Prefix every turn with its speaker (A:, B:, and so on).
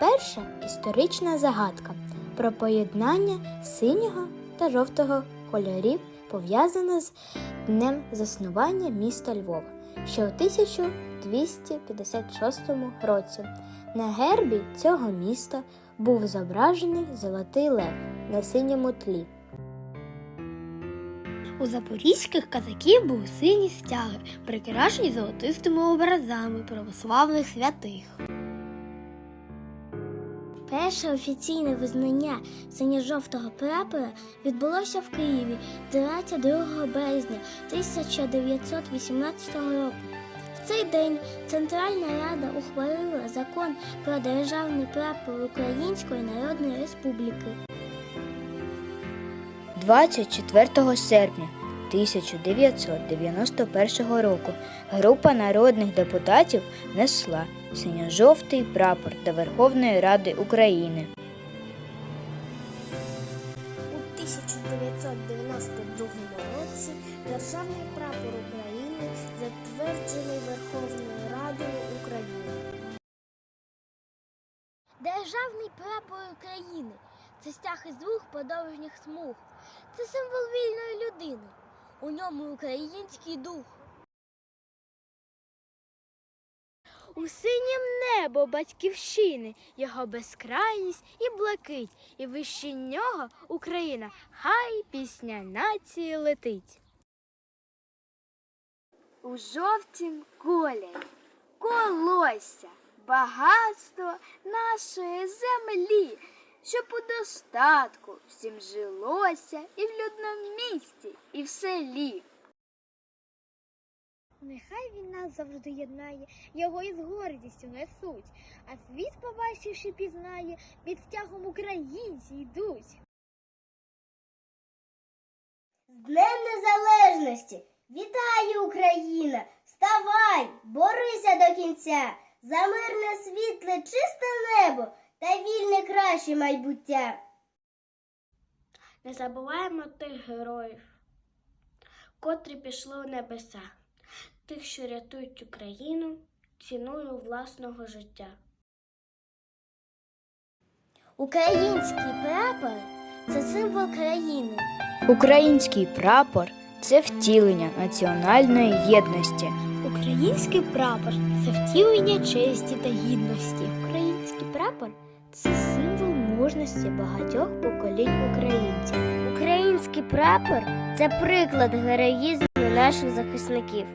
A: перша історична загадка про поєднання синього та жовтого кольорів пов'язана з днем заснування міста Львова ще у 1256 році. На гербі цього міста був зображений золотий лев на синьому тлі.
B: У запорізьких казаків були сині стяги, прикрашені золотистими образами православних святих.
C: Перше офіційне визнання синьо-жовтого прапора відбулося в Києві 22 березня 1918 року. В цей день Центральна Рада ухвалила закон про державний прапор Української Народної Республіки.
D: 24 серпня 1991 року група народних депутатів внесла синьо-жовтий прапор до Верховної Ради України.
C: У 1992 році державний прапор України затверджений Верховною Радою України. Державний прапор України це стяг із двох подовжніх смуг. Це символ вільної людини. У ньому український дух.
B: У синім небо батьківщини, його безкрайність і блакить, і вище нього Україна, хай пісня нації летить. У жовтім кольорі колося, багатство нашої землі, щоб у достатку всім жилося і в людному місті, і в селі. Нехай він нас завжди єднає, його із гордістю несуть, а світ, побачивши, пізнає, під стягом українці йдуть.
C: З Днем Незалежності! Вітаю, Україна! Вставай, борися до кінця! За мирне світле, чисте небо та вільне краще майбуття.
B: Не забуваємо тих героїв, котрі пішли у небеса, тих, що рятують Україну ціною власного життя.
C: Український прапор це символ країни.
D: Український прапор це втілення національної єдності.
B: Український прапор це втілення честі та гідності.
A: Український прапор це символ мужності багатьох поколінь українців.
C: Український прапор це приклад героїзму наших захисників.